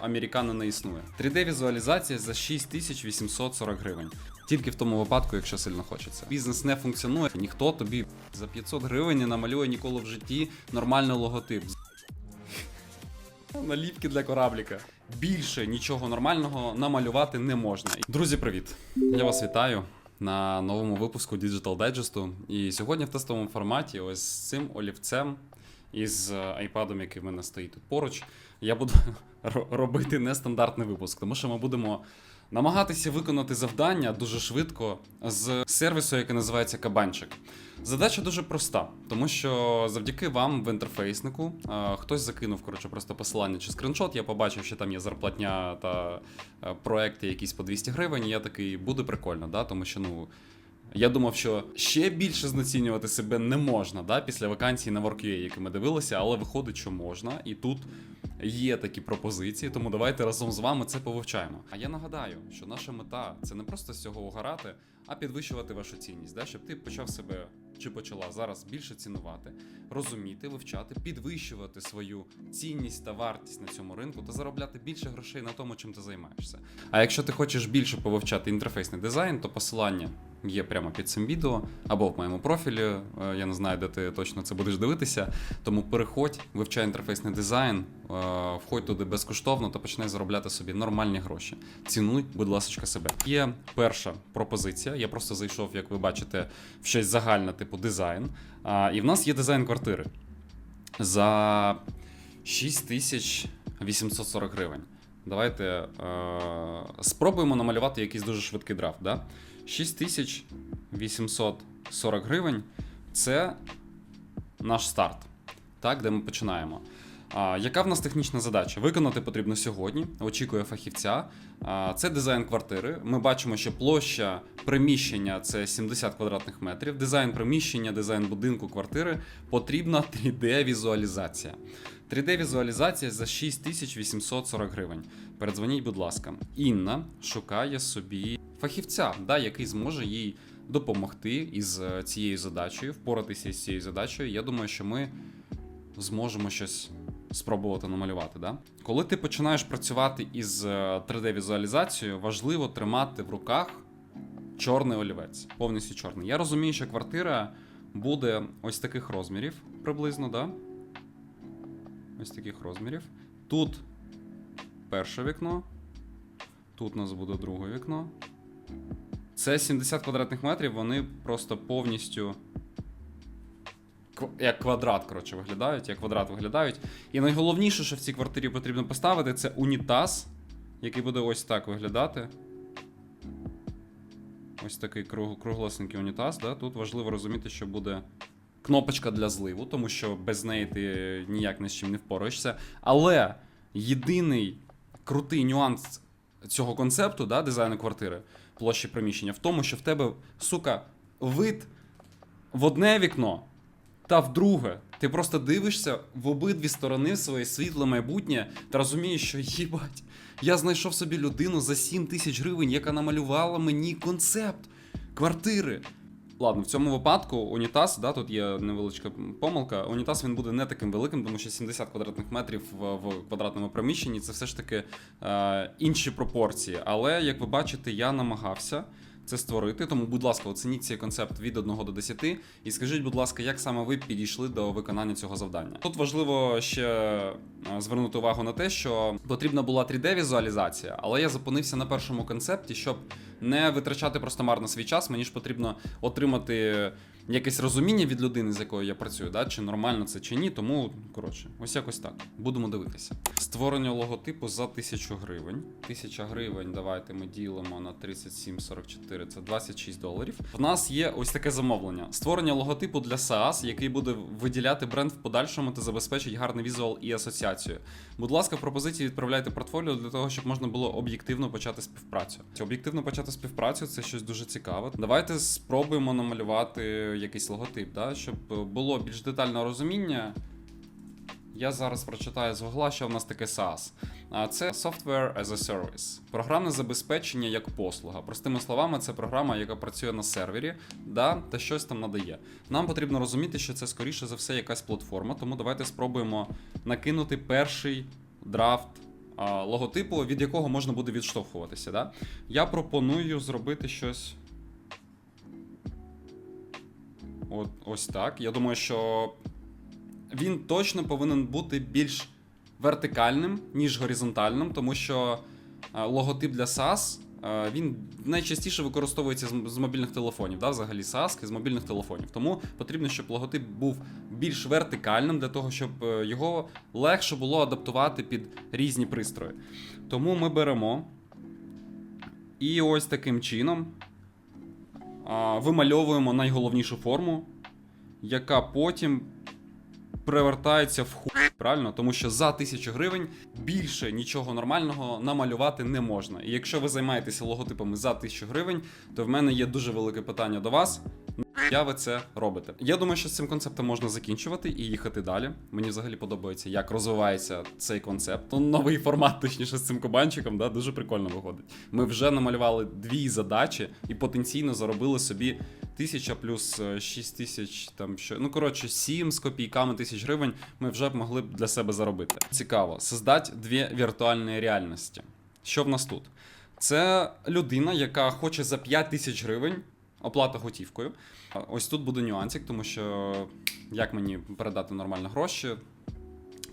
американо не існує. 3D-візуалізація за 6840 гривень. Тільки в тому випадку, якщо сильно хочеться. Бізнес не функціонує, ніхто тобі за 500 гривень не намалює ніколи в житті нормальний логотип. Наліпки для корабліка. Більше нічого нормального намалювати не можна. Друзі, привіт! Я вас вітаю на новому випуску Digital Digest. І сьогодні в тестовому форматі, ось з цим олівцем із айпадом, який в мене стоїть тут поруч, я буду робити нестандартний випуск, тому що ми будемо намагатися виконати завдання дуже швидко з сервісу, який називається Кабанчик. Задача дуже проста, тому що завдяки вам в інтерфейснику е, хтось закинув коротше просто посилання чи скриншот. Я побачив, що там є зарплатня та е, проекти якісь по 200 гривень. І я такий буде прикольно, да? тому що ну. Я думав, що ще більше знецінювати себе не можна да, після вакансії на WorkUA, які ми дивилися, але виходить, що можна, і тут є такі пропозиції, тому давайте разом з вами це повивчаємо. А я нагадаю, що наша мета це не просто з цього угорати, а підвищувати вашу цінність, да, щоб ти почав себе чи почала зараз більше цінувати, розуміти, вивчати, підвищувати свою цінність та вартість на цьому ринку та заробляти більше грошей на тому, чим ти займаєшся. А якщо ти хочеш більше повивчати інтерфейсний дизайн, то посилання є прямо під цим відео або в моєму профілі. Е, Я не знаю, де ти точно це будеш дивитися. Тому переходь, вивчай інтерфейсний дизайн, е, входь туди безкоштовно та починай заробляти собі нормальні гроші. Цінуй, будь ласка, себе. Є перша пропозиція. Я просто зайшов, як ви бачите, в щось загальне, типу дизайн. А, І в нас є дизайн квартири за 6840 гривень. Давайте е, спробуємо намалювати якийсь дуже швидкий драфт. Да? 6840 гривень це наш старт, так, де ми починаємо. А, яка в нас технічна задача? Виконати потрібно сьогодні, очікує фахівця. А, це дизайн квартири. Ми бачимо, що площа приміщення це 70 квадратних метрів. Дизайн приміщення, дизайн будинку квартири потрібна 3D-візуалізація. 3D-візуалізація за 6840 гривень. Передзвоніть, будь ласка. Інна шукає собі фахівця, да, який зможе їй допомогти із е, цією задачею, впоратися з цією задачею. Я думаю, що ми зможемо щось спробувати намалювати. Да? Коли ти починаєш працювати із 3D-візуалізацією, важливо тримати в руках чорний олівець, повністю чорний. Я розумію, що квартира буде ось таких розмірів приблизно, да? Ось таких розмірів. Тут перше вікно, тут у нас буде друге вікно. Це 70 квадратних метрів, вони просто повністю як квадрат, коротше, виглядають, як квадрат виглядають. І найголовніше, що в цій квартирі потрібно поставити, це унітаз, який буде ось так виглядати. Ось такий круг, круглесенький унітаз. Да? Тут важливо розуміти, що буде кнопочка для зливу, тому що без неї ти ніяк ні з чим не впораєшся. Але єдиний крутий нюанс цього концепту, да, дизайну квартири, площі приміщення, в тому, що в тебе, сука, вид в одне вікно та в друге. Ти просто дивишся в обидві сторони своє світле майбутнє та розумієш, що їбать, я знайшов собі людину за 7 тисяч гривень, яка намалювала мені концепт квартири. Ладно, в цьому випадку унітаз, да, тут є невеличка помилка. Унітаз він буде не таким великим, тому що 70 квадратних метрів в, в квадратному приміщенні це все ж таки е, інші пропорції. Але як ви бачите, я намагався це створити. Тому, будь ласка, оцініть цей концепт від 1 до 10 і скажіть, будь ласка, як саме ви підійшли до виконання цього завдання. Тут важливо ще е, звернути увагу на те, що потрібна була 3D-візуалізація, але я зупинився на першому концепті, щоб не витрачати просто марно свій час. Мені ж потрібно отримати якесь розуміння від людини, з якою я працюю, да? чи нормально це чи ні. Тому, коротше, ось якось так. Будемо дивитися. Створення логотипу за 1000 гривень. 1000 гривень, давайте ми ділимо на 37,44, це 26 доларів. В нас є ось таке замовлення: створення логотипу для SaaS, який буде виділяти бренд в подальшому та забезпечить гарний візуал і асоціацію. Будь ласка, пропозиції відправляйте портфоліо для того, щоб можна було об'єктивно почати співпрацю. Об'єктивно почати співпрацю це щось дуже цікаве. Давайте спробуємо намалювати якийсь логотип, да? щоб було більш детальне розуміння. Я зараз прочитаю з гугла, що в нас таке SaaS. А це Software as a Service. Програмне забезпечення як послуга. Простими словами, це програма, яка працює на сервері, да, та щось там надає. Нам потрібно розуміти, що це скоріше за все якась платформа, тому давайте спробуємо накинути перший драфт а, логотипу, від якого можна буде відштовхуватися. Да? Я пропоную зробити щось. От, ось так. Я думаю, що він точно повинен бути більш вертикальним, ніж горизонтальним, тому що е, логотип для SAS е, він найчастіше використовується з, мобільних телефонів, да, взагалі SAS з мобільних телефонів. Тому потрібно, щоб логотип був більш вертикальним для того, щоб е, його легше було адаптувати під різні пристрої. Тому ми беремо і ось таким чином вимальовуємо найголовнішу форму, яка потім перевертається в хуй, правильно? Тому що за 1000 гривень більше нічого нормального намалювати не можна. І якщо ви займаєтеся логотипами за 1000 гривень, то в мене є дуже велике питання до вас. Я ви це робите. Я думаю, що з цим концептом можна закінчувати і їхати далі. Мені взагалі подобається, як розвивається цей концепт. Ну, новий формат, точніше, з цим кабанчиком, да, дуже прикольно виходить. Ми вже намалювали дві задачі і потенційно заробили собі тисяча плюс е, 6 тисяч, там що. Ну, коротше, 7 з копійками тисяч гривень ми вже б могли б для себе заробити. Цікаво, создать дві віртуальні реальності. Що в нас тут? Це людина, яка хоче за 5 тисяч гривень оплата готівкою. Ось тут буде нюансик, тому що як мені передати нормально гроші,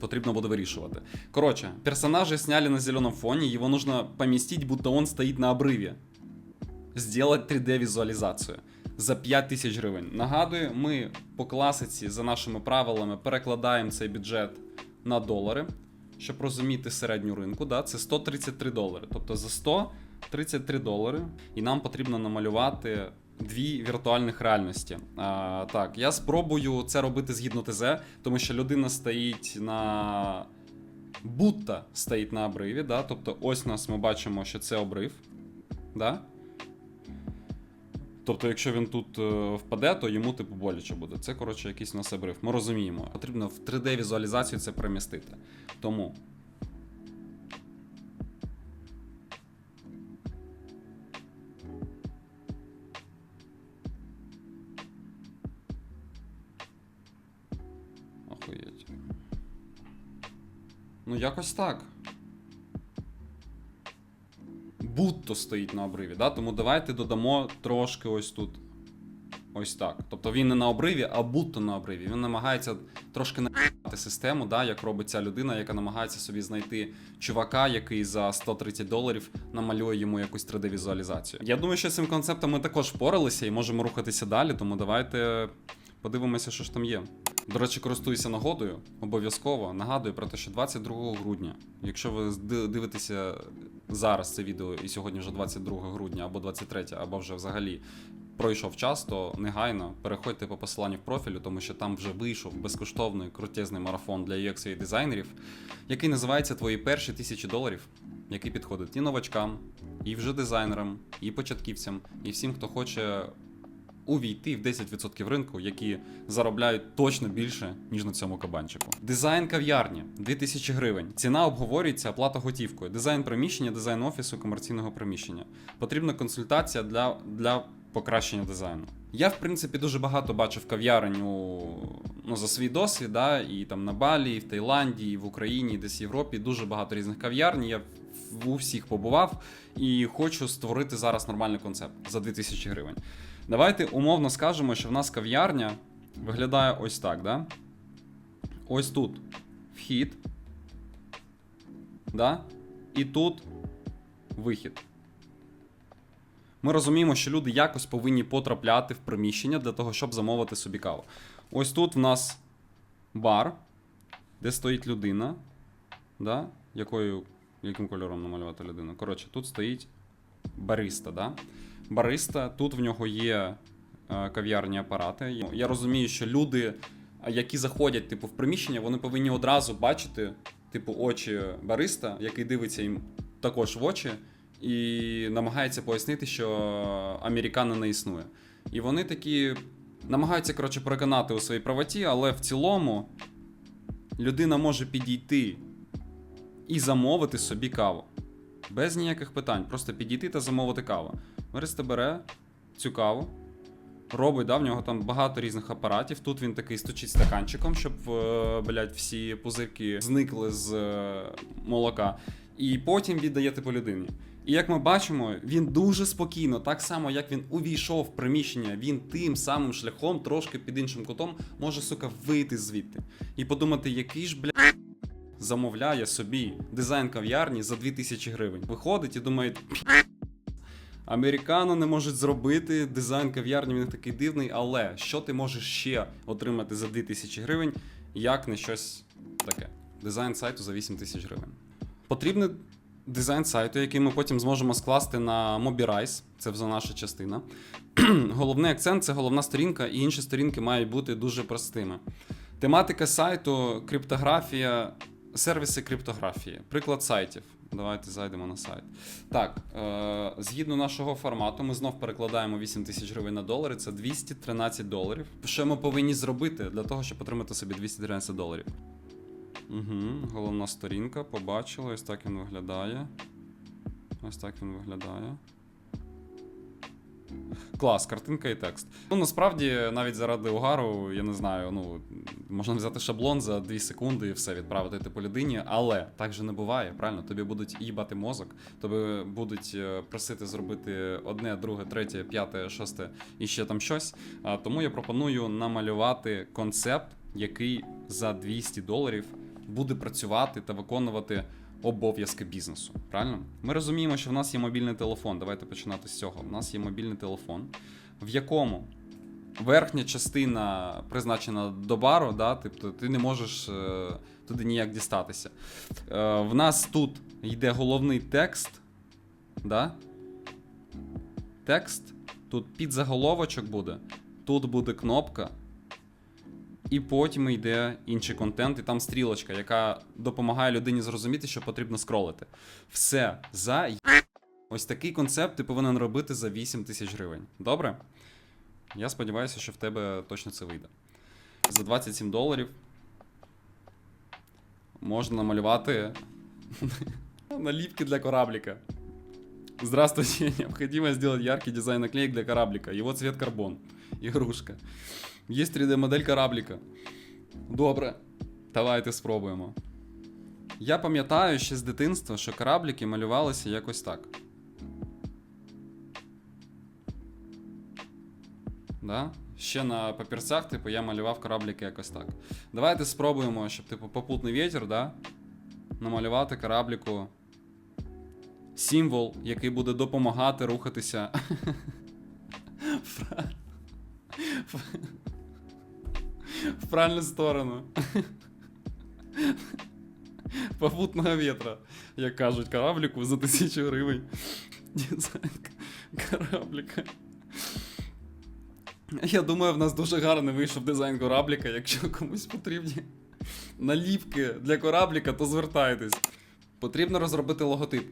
потрібно буде вирішувати. Короче, персонажа сняли на зеленом фоне, его нужно поместить, будто он стоит на обрыве. Сделать 3D-візуалізацію за 5 тисяч гривень. Нагадую, ми по класиці за нашими правилами перекладаємо цей бюджет на долари, щоб розуміти середню ринку. Да? Це 133 долари. Тобто за 133 долари, і нам потрібно намалювати дві віртуальних реальності. А, так, я спробую це робити згідно ТЗ, тому що людина стоїть на. Будто стоїть на обриві, да? тобто ось нас ми бачимо, що це обрив. Да? Тобто, якщо він тут е, впаде, то йому типу боляче буде. Це, коротше, якийсь у нас обрив. Ми розуміємо. Потрібно в 3D-візуалізацію це примістити. Тому. Ну, якось так. Будто стоїть на обриві, да? тому давайте додамо трошки ось тут. Ось так. Тобто він не на обриві, а будто на обриві. Він намагається трошки наїбати систему, да, як робить ця людина, яка намагається собі знайти чувака, який за 130 доларів намалює йому якусь 3D-візуалізацію. Я думаю, що цим концептом ми також впоралися і можемо рухатися далі, тому давайте подивимося, що ж там є. До речі, користуюся нагодою, обов'язково нагадую про те, що 22 грудня, якщо ви дивитеся зараз це відео, і сьогодні вже 22 грудня, або 23, або вже взагалі пройшов час, то негайно переходьте по посиланню в профілю, тому що там вже вийшов безкоштовний крутезний марафон для UX і дизайнерів, який називається Твої перші тисячі доларів, який підходить і новачкам, і вже дизайнерам, і початківцям, і всім, хто хоче увійти в 10% ринку, які заробляють точно більше, ніж на цьому кабанчику. Дизайн кав'ярні 2000 гривень. Ціна обговорюється, оплата готівкою. Дизайн приміщення, дизайн офісу, комерційного приміщення. Потрібна консультація для, для покращення дизайну. Я, в принципі, дуже багато бачив кав'ярень ну, за свій досвід, да, і там на Балі, і в Таїланді, і в Україні, і десь в Європі. Дуже багато різних кав'ярні. Я у всіх побував і хочу створити зараз нормальний концепт за 2000 гривень. Давайте умовно скажемо, що в нас кав'ярня виглядає ось так, да? Ось тут вхід. Да? І тут вихід. Ми розуміємо, що люди якось повинні потрапляти в приміщення для того, щоб замовити собі каву. Ось тут в нас бар, де стоїть людина. Да? Якою, яким кольором намалювати людину? Коротше, тут стоїть бариста. Да? Бариста, тут в нього є е, кав'ярні апарати. Я розумію, що люди, які заходять типу, в приміщення, вони повинні одразу бачити, типу, очі бариста, який дивиться їм також в очі, і намагається пояснити, що американо не існує. І вони такі намагаються, коротше, переконати у своїй правоті, але в цілому людина може підійти і замовити собі каву. Без ніяких питань. Просто підійти та замовити каву. Бариста бере цю каву, робить, да, в нього там багато різних апаратів. Тут він такий стучить стаканчиком, щоб, е, блядь, всі пузирки зникли з е, молока. і потім віддає типу людині. І як ми бачимо, він дуже спокійно, так само як він увійшов в приміщення, він тим самим шляхом, трошки під іншим кутом, може, сука, вийти звідти і подумати, який ж бля. Замовляє собі дизайн кав'ярні за 2000 гривень. Виходить і думає, Американо не можуть зробити дизайн кав'ярні, він такий дивний, але що ти можеш ще отримати за 2000 гривень, як не щось таке? Дизайн сайту за 8000 гривень. Потрібний дизайн сайту, який ми потім зможемо скласти на Mobirise, це вже наша частина. Головний акцент це головна сторінка, і інші сторінки мають бути дуже простими. Тематика сайту, криптографія, сервіси криптографії. Приклад сайтів. Давайте зайдемо на сайт. Так, е, згідно нашого формату, ми знов перекладаємо 8 тисяч гривень на долари, це 213 доларів. Що ми повинні зробити для того, щоб отримати собі 213 доларів? Угу, головна сторінка, побачили, ось так він виглядає. Ось так він виглядає. Клас, картинка і текст. Ну насправді, навіть заради угару, я не знаю, ну можна взяти шаблон за 2 секунди і все відправити типу людині, але так же не буває, правильно? Тобі будуть їбати мозок, тобі будуть е, просити зробити одне, друге, третє, п'яте, шосте і ще там щось. А, тому я пропоную намалювати концепт, який за 200 доларів буде працювати та виконувати обов'язки бізнесу. Правильно? Ми розуміємо, що в нас є мобільний телефон. Давайте починати з цього. У нас є мобільний телефон, в якому верхня частина призначена до бару, да, тобто ти не можеш е, туди ніяк дістатися. Е, в нас тут йде головний текст. Да? Текст. Тут підзаголовочок буде. Тут буде кнопка. І потім йде інший контент, і там стрілочка, яка допомагає людині зрозуміти, що потрібно скролити. Все за ось такий концепт ти повинен робити за 8 тисяч гривень. Добре? Я сподіваюся, що в тебе точно це вийде. За 27 доларів можна намалювати наліпки для кораблика. Здравствуйте, необходимо сделать яркий дизайн наклеек для кораблика. Его цвет карбон. Игрушка. Є 3D-модель корабліка. Добре. Давайте спробуємо. Я пам'ятаю ще з дитинства, що корабліки малювалися якось так. Да? Ще на папірцях, типу, я малював корабліки якось так. Давайте спробуємо, щоб, типу, попутний вітер, да? намалювати корабліку символ, який буде допомагати рухатися. В правильну сторону. Попутного ветра, як кажуть, корабліку за тисячу гривень. Дизайн корабліка. Я думаю, в нас дуже гарно вийшов дизайн корабліка. Якщо комусь потрібні наліпки для корабліка, то звертайтесь. Потрібно розробити логотип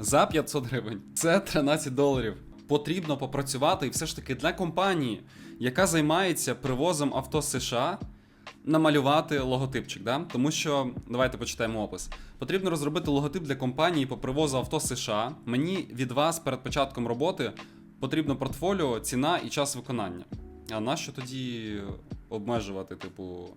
за 500 гривень. Це 13 доларів. Потрібно попрацювати і все ж таки для компанії, яка займається привозом авто США, намалювати логотипчик. Да? Тому що давайте почитаємо опис. Потрібно розробити логотип для компанії по привозу авто США. Мені від вас перед початком роботи потрібно портфоліо, ціна і час виконання. А нащо тоді обмежувати, типу,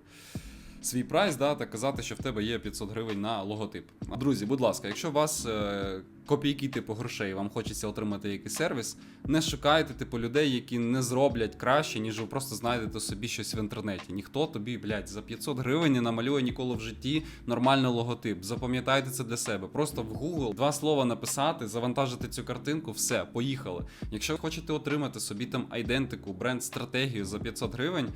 свій прайс, да, та казати, що в тебе є 500 гривень на логотип. Друзі, будь ласка, якщо вас е, копійки типу грошей, вам хочеться отримати якийсь сервіс, не шукайте типу людей, які не зроблять краще, ніж ви просто знайдете собі щось в інтернеті. Ніхто тобі, блядь, за 500 гривень не намалює ніколи в житті нормальний логотип. Запам'ятайте це для себе. Просто в Google два слова написати, завантажити цю картинку, все, поїхали. Якщо ви хочете отримати собі там айдентику, бренд стратегію за 500 гривень.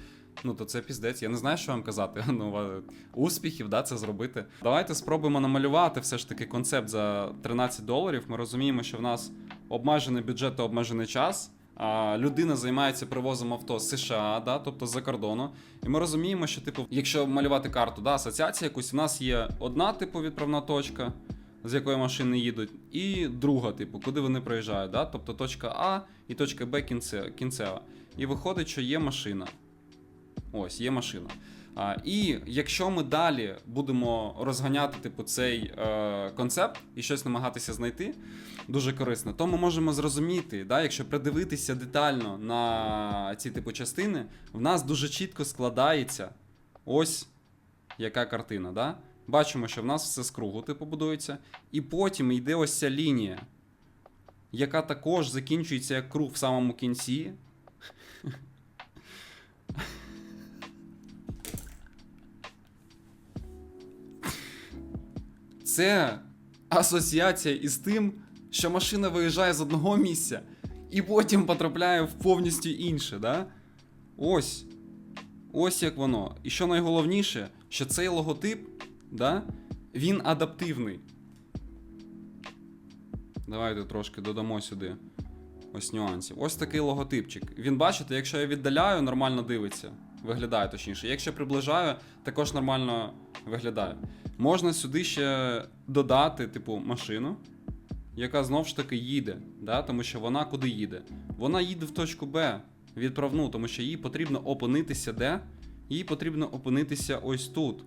Ну, то це піздець. Я не знаю, що вам казати. Ну, успіхів, да, це зробити. Давайте спробуємо намалювати все ж таки концепт за 13 доларів. Ми розуміємо, що в нас обмежений бюджет та обмежений час. А людина займається привозом авто з США, да, тобто з-за кордону. І ми розуміємо, що, типу, якщо малювати карту, да, асоціація якусь, у нас є одна, типу, відправна точка, з якої машини їдуть, і друга, типу, куди вони приїжджають, да? тобто точка А і точка Б кінце- кінцева. І виходить, що є машина. Ось, є машина. А, і якщо ми далі будемо розганяти типу, цей е, концепт і щось намагатися знайти, дуже корисно, то ми можемо зрозуміти, да, якщо придивитися детально на ці типу частини, в нас дуже чітко складається ось яка картина. Да? Бачимо, що в нас все з кругу типу будується. І потім йде ось ця лінія, яка також закінчується як круг в самому кінці. Це асоціація із тим, що машина виїжджає з одного місця і потім потрапляє в повністю інше, да? Ось. Ось як воно. І що найголовніше, що цей логотип, да, він адаптивний. Давайте трошки додамо сюди. Ось нюансів. Ось такий логотипчик. Він, бачите, якщо я віддаляю, нормально дивиться. Виглядає точніше. Якщо приближаю, також нормально виглядає. Можна сюди ще додати, типу, машину, яка знов ж таки їде. Да? Тому що вона куди їде? Вона їде в точку Б, відправну, тому що їй потрібно опинитися де? Їй потрібно опинитися ось тут.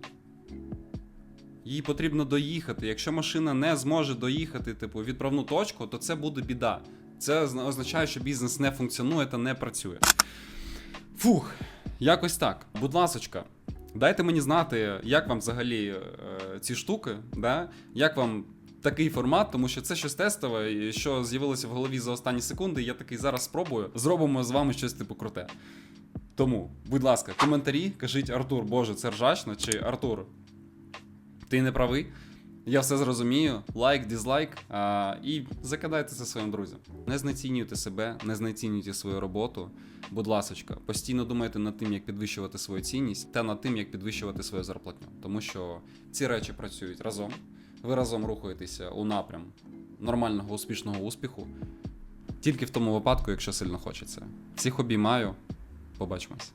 Їй потрібно доїхати. Якщо машина не зможе доїхати, типу, відправну точку, то це буде біда. Це означає, що бізнес не функціонує та не працює. Фух, якось так. Будь ласочка, дайте мені знати, як вам взагалі е, ці штуки, да? як вам такий формат, тому що це щось тестове, і що з'явилося в голові за останні секунди. Я такий зараз спробую. Зробимо з вами щось типу круте. Тому, будь ласка, коментарі, кажіть Артур, Боже, це ржачно, чи Артур, ти не правий. Я все зрозумію. Лайк, дізлайк. А, і закидайте це своїм друзям. Не знецінюйте себе, не знецінюйте свою роботу. Будь ласочка, постійно думайте над тим, як підвищувати свою цінність, та над тим, як підвищувати свою зарплатню. Тому що ці речі працюють разом. Ви разом рухаєтеся у напрям нормального успішного успіху. Тільки в тому випадку, якщо сильно хочеться. Всіх обіймаю. Побачимось.